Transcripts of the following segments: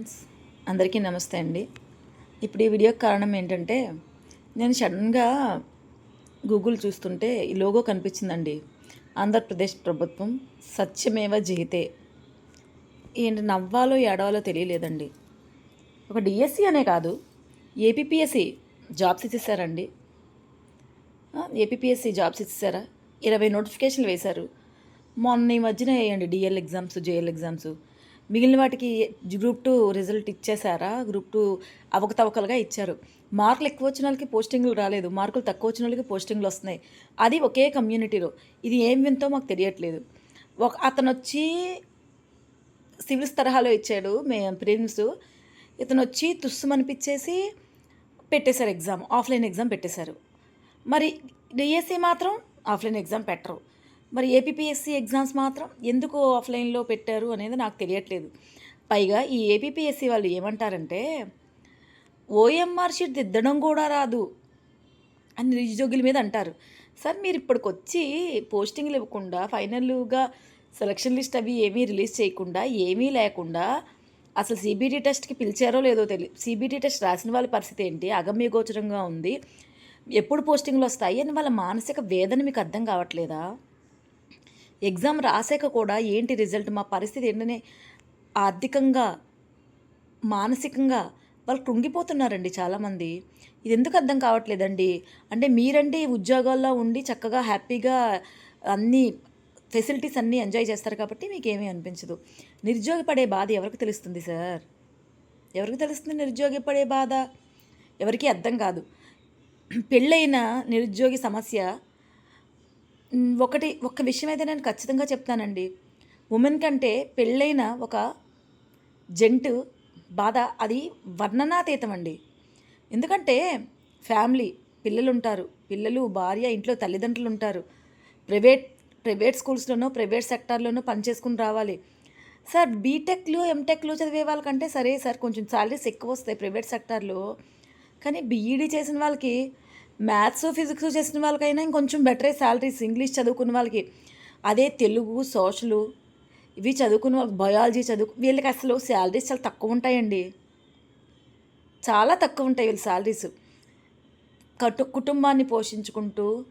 Friends అందరికీ నమస్తే అండి. ఇప్పుడు ఈ వీడియోకి కారణం ఏంటంటే నేను సడన్గా గూగుల్ చూస్తుంటే ఈ లోగో కనిపించిందండి. ఆంధ్రప్రదేశ్ ప్రభుత్వం సత్యమేవ జయితే. ఏంటి నవ్వాలో ఏడవాలో తెలియలేదండి. ఒక డిఎస్సి అనే కాదు ఏపీపీఎస్సి జాబ్స్ ఇచ్చేసారండి. ఏపీపీఎస్సి జాబ్స్ ఇచ్చేసారా? ఇరవై నోటిఫికేషన్లు వేశారు. మొన్న ఈ మధ్యన వేయండి డిఎల్ ఎగ్జామ్స్ జేఎల్ ఎగ్జామ్స్. మిగిలిన వాటికి గ్రూప్ టూ రిజల్ట్ ఇచ్చేసారా గ్రూప్ టూ అవకతవకలుగా ఇచ్చారు. మార్కులు ఎక్కువ వచ్చిన వాళ్ళకి పోస్టింగ్లు రాలేదు. మార్కులు తక్కువ వచ్చిన వాళ్ళకి పోస్టింగ్లు వస్తున్నాయి. అది ఒకే కమ్యూనిటీలో. ఇది ఏం వింతో మాకు తెలియట్లేదు. ఒక అతను వచ్చి సివిల్స్ తరహాలో ఇచ్చాడు మే ప్రిలిమ్స్ ఇతను వచ్చి తుస్సుమనిపించేసి పెట్టేశారు ఎగ్జామ్. ఆఫ్లైన్ ఎగ్జామ్ పెట్టేశారు. మరి డిఎస్సి మాత్రం ఆఫ్లైన్ ఎగ్జామ్ పెట్టరు. మరి ఏపీపీఎస్సీ ఎగ్జామ్స్ మాత్రం ఎందుకు ఆఫ్లైన్లో పెట్టారు అనేది నాకు తెలియట్లేదు. పైగా ఈ ఏపీపీఎస్సీ వాళ్ళు ఏమంటారంటే ఓఎంఆర్ షీట్ దిద్దడం కూడా రాదు అని నిరుద్యోగుల మీద అంటారు. సార్ మీరు ఇప్పటికొచ్చి పోస్టింగ్లు ఇవ్వకుండా ఫైనల్గా సెలక్షన్ లిస్ట్ అవి ఏమీ రిలీజ్ చేయకుండా ఏమీ లేకుండా అసలు సిబిటీ టెస్ట్కి పిలిచారో లేదో తెలియదు సిబిటీ టెస్ట్ రాసిన వాళ్ళ పరిస్థితి ఏంటి? అగమ్య గోచరంగా ఉంది. ఎప్పుడు పోస్టింగ్లు వస్తాయి? అని వాళ్ళ మానసిక వేదన మీకు అర్థం కావట్లేదా? ఎగ్జామ్ రాసాక కూడా ఏంటి రిజల్ట్? మా పరిస్థితి ఏంటనే ఆర్థికంగా మానసికంగా వాళ్ళు కృంగిపోతున్నారండి చాలామంది. ఇది ఎందుకు అర్థం కావట్లేదండి? అంటే మీరండి ఉద్యోగాల్లో ఉండి చక్కగా హ్యాపీగా అన్ని ఫెసిలిటీస్ అన్నీ ఎంజాయ్ చేస్తారు కాబట్టి మీకు ఏమీ అనిపించదు. నిరుద్యోగ పడే బాధ ఎవరికి తెలుస్తుంది సార్? ఎవరికి తెలుస్తుంది నిరుద్యోగపడే బాధ? ఎవరికీ అర్థం కాదు. పెళ్ళైన నిరుద్యోగి సమస్య ఒకటి ఒక్క విషయం అయితే నేను ఖచ్చితంగా చెప్తానండి. ఉమెన్ కంటే పెళ్ళైన ఒక జంటు బాధ అది వర్ణనాతీతం అండి ఎందుకంటే ఫ్యామిలీ పిల్లలు ఉంటారు పిల్లలు భార్య ఇంట్లో తల్లిదండ్రులు ఉంటారు ప్రైవేట్ ప్రైవేట్ స్కూల్స్లోనో ప్రైవేట్ సెక్టార్లోనో పనిచేసుకుని రావాలి. సార్ బీటెక్లు ఎంటెక్లు చదివే వాళ్ళకంటే సరే సార్ కొంచెం సాలరీస్ ఎక్కువ వస్తాయి ప్రైవేట్ సెక్టార్లో. కానీ బీఈడీ చేసిన వాళ్ళకి మ్యాథ్స్ ఫిజిక్స్ చేసిన వాళ్ళకైనా ఇంకొంచెం బెటరే శాలరీస్ ఇంగ్లీష్ చదువుకున్న వాళ్ళకి. అదే తెలుగు సోషలు ఇవి చదువుకున్న వాళ్ళకి బయాలజీ చదువు వీళ్ళకి అసలు శాలరీస్ చాలా తక్కువ ఉంటాయండి. చాలా తక్కువ ఉంటాయి వీళ్ళ శాలరీస్ కటు కుటుంబాన్ని పోషించుకుంటూ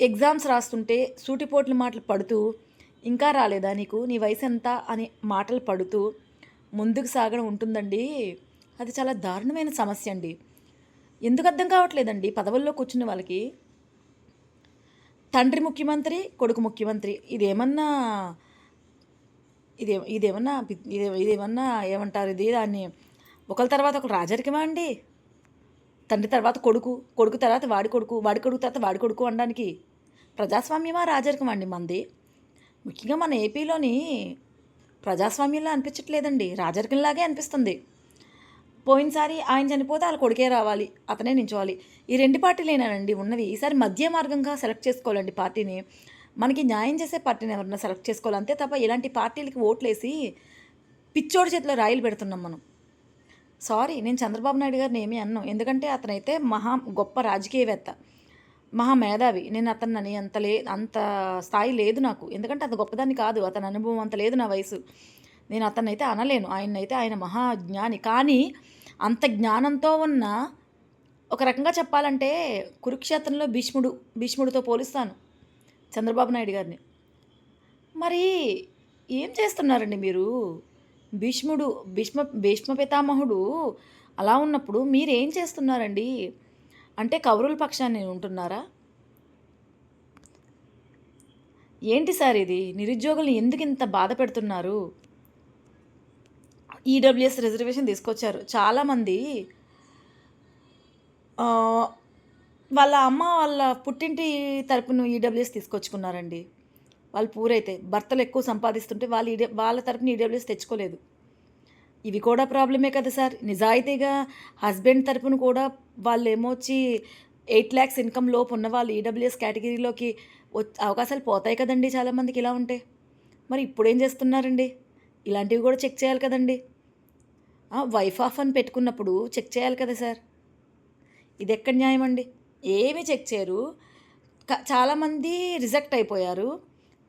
ఎగ్జామ్స్ రాస్తుంటే సూటిపోట్ల మాటలు పడుతూ ఇంకా రాలేదా నీకు? నీ వయసు ఎంత? అని మాటలు పడుతూ ముందుకు సాగడం ఉంటుందండి. అది చాలా దారుణమైన సమస్య అండి. ఎందుకు అర్థం కావట్లేదండి? పదవుల్లో కూర్చున్న వాళ్ళకి. తండ్రి ముఖ్యమంత్రి కొడుకు ముఖ్యమంత్రి ఇదేమన్నా ఇదే ఇదేమన్నా ఇదే ఇదేమన్నా ఏమంటారు ఇది? దాన్ని ఒకరి తర్వాత ఒకరు రాజరికమా అండి? తండ్రి తర్వాత కొడుకు కొడుకు తర్వాత వాడి కొడుకు వాడి కొడుకు తర్వాత వాడి కొడుకు అనడానికి ప్రజాస్వామ్యమా రాజరికమా అండి మంది? ముఖ్యంగా మన ఏపీలోని ప్రజాస్వామ్యంలా అనిపించట్లేదండి. రాజరికంలాగే అనిపిస్తుంది. పోయినసారి ఆయన చనిపోతే వాళ్ళ కొడుకే రావాలి అతనే నించోవాలి ఈ రెండు పార్టీలేనానండి? ఉన్నవి. ఈసారి మధ్య మార్గంగా సెలెక్ట్ చేసుకోవాలండి పార్టీని. మనకి న్యాయం చేసే పార్టీని ఎవరన్నా సెలెక్ట్ చేసుకోవాలి. అంతే తప్ప ఇలాంటి పార్టీలకి ఓట్లేసి పిచ్చోడి చేతిలో రాయిలు పెడుతున్నాం మనం. సారీ నేను చంద్రబాబు నాయుడు గారిని ఏమీ అన్నాను ఎందుకంటే అతనైతే మహా గొప్ప రాజకీయవేత్త మహా మేధావి. నేను అతన్ని అంత లే అంత స్థాయి లేదు నాకు. ఎందుకంటే అంత గొప్పదాన్ని కాదు. అతని అనుభవం అంత లేదు నా వయసు. నేను అతన్ని అయితే అనలేను. ఆయన అయితే ఆయన మహా జ్ఞాని. కానీ అంత జ్ఞానంతో ఉన్న ఒక రకంగా చెప్పాలంటే కురుక్షేత్రంలో భీష్ముడు భీష్ముడితో పోలిస్తాను చంద్రబాబు నాయుడు గారిని. మరి ఏం చేస్తున్నారండి మీరు? భీష్ముడు భీష్మ భీష్మ పితామహుడు అలా ఉన్నప్పుడు మీరు ఏం చేస్తున్నారండి? అంటే కౌరుల పక్షాన్ని ఉంటున్నారా? ఏంటి సార్ ఇది? నిరుద్యోగులను ఎందుకు ఇంత బాధ పెడుతున్నారు? ఈడబ్ల్యూఎస్ రిజర్వేషన్ తీసుకొచ్చారు. చాలామంది వాళ్ళ అమ్మ వాళ్ళ పుట్టింటి తరపున ఈడబ్ల్యూఎస్ తీసుకొచ్చుకున్నారండి. వాళ్ళు పూరైతే భర్తలు ఎక్కువ సంపాదిస్తుంటే వాళ్ళు ఈడ వాళ్ళ తరపున ఈడబ్ల్యూఎస్ తెచ్చుకోలేదు. ఇవి కూడా ప్రాబ్లమే కదా సార్. నిజాయితీగా హస్బెండ్ తరపున కూడా వాళ్ళు ఏమొచ్చి ఎయిట్ ల్యాక్స్ ఇన్కమ్ లోపు ఉన్న వాళ్ళు ఈడబ్ల్యూఎస్ కేటగిరీలోకి అవకాశాలు పోతాయి కదండి చాలామందికి ఇలా ఉంటే. మరి ఇప్పుడు ఏం చేస్తున్నారండి? ఇలాంటివి కూడా చెక్ చేయాలి కదండి. వైఫ్ ఆఫ్ అని పెట్టుకున్నప్పుడు చెక్ చేయాలి కదా సార్ ఇది ఎక్కడ న్యాయం అండి ఏమీ చెక్ చేయరు. చాలామంది రిజెక్ట్ అయిపోయారు.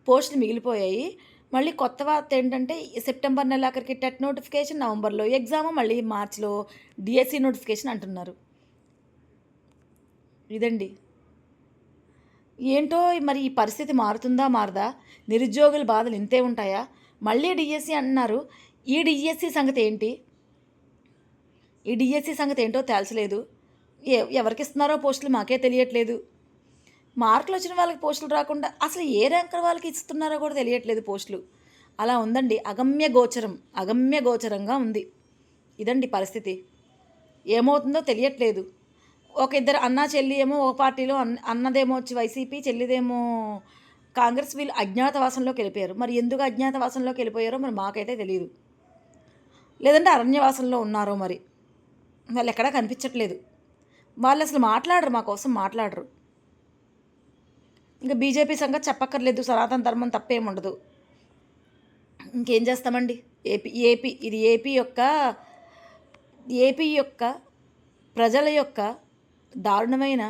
పోస్టులు మిగిలిపోయాయి. మళ్ళీ కొత్త వార్త ఏంటంటే ఈ సెప్టెంబర్ నెలాఖరికి టెట్ నోటిఫికేషన్ నవంబర్లో ఎగ్జామ్ మళ్ళీ మార్చిలో డిఎస్సి నోటిఫికేషన్ అంటున్నారు. ఇదండి. ఏంటో మరి ఈ పరిస్థితి మారుతుందా మారదా? నిరుద్యోగుల బాధలు ఇంతే ఉంటాయా? మళ్ళీ డిఎస్సి అంటున్నారు. ఈ డిఎస్సి సంగతి ఏంటి? ఈ డిఎస్సి సంగతి ఏంటో తేల్చలేదు. ఏ ఎవరికి ఇస్తున్నారో పోస్టులు మాకే తెలియట్లేదు. మార్కులు వచ్చిన వాళ్ళకి పోస్టులు రాకుండా అసలు ఏ ర్యాంకర్ వాళ్ళకి ఇస్తున్నారో కూడా తెలియట్లేదు పోస్టులు. అలా ఉందండి. అగమ్య గోచరం అగమ్య గోచరంగా ఉంది. ఇదండి పరిస్థితి. ఏమవుతుందో తెలియట్లేదు. ఒక ఇద్దరు అన్న చెల్లి ఏమో ఒక పార్టీలో అన్న అన్నదేమో వచ్చి వైసీపీ చెల్లిదేమో కాంగ్రెస్ వీళ్ళు అజ్ఞాతవాసంలోకి వెళ్ళిపోయారు. మరి ఎందుకు అజ్ఞాతవాసంలోకి వెళ్ళిపోయారో మరి మాకైతే తెలియదు లేదంటే అరణ్యవాసంలో ఉన్నారో మరి. వాళ్ళు ఎక్కడా కనిపించట్లేదు. వాళ్ళు అసలు మాట్లాడరు మా కోసం మాట్లాడరు. ఇంకా బీజేపీ సంగతి చెప్పక్కర్లేదు సనాతన ధర్మం తప్పేం ఉండదు ఇంకేం చేస్తామండి? ఏపీ ఏపీ ఇది ఏపీ యొక్క ఏపీ యొక్క ప్రజల యొక్క దారుణమైన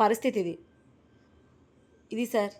పరిస్థితి ఇది. ఇది సార్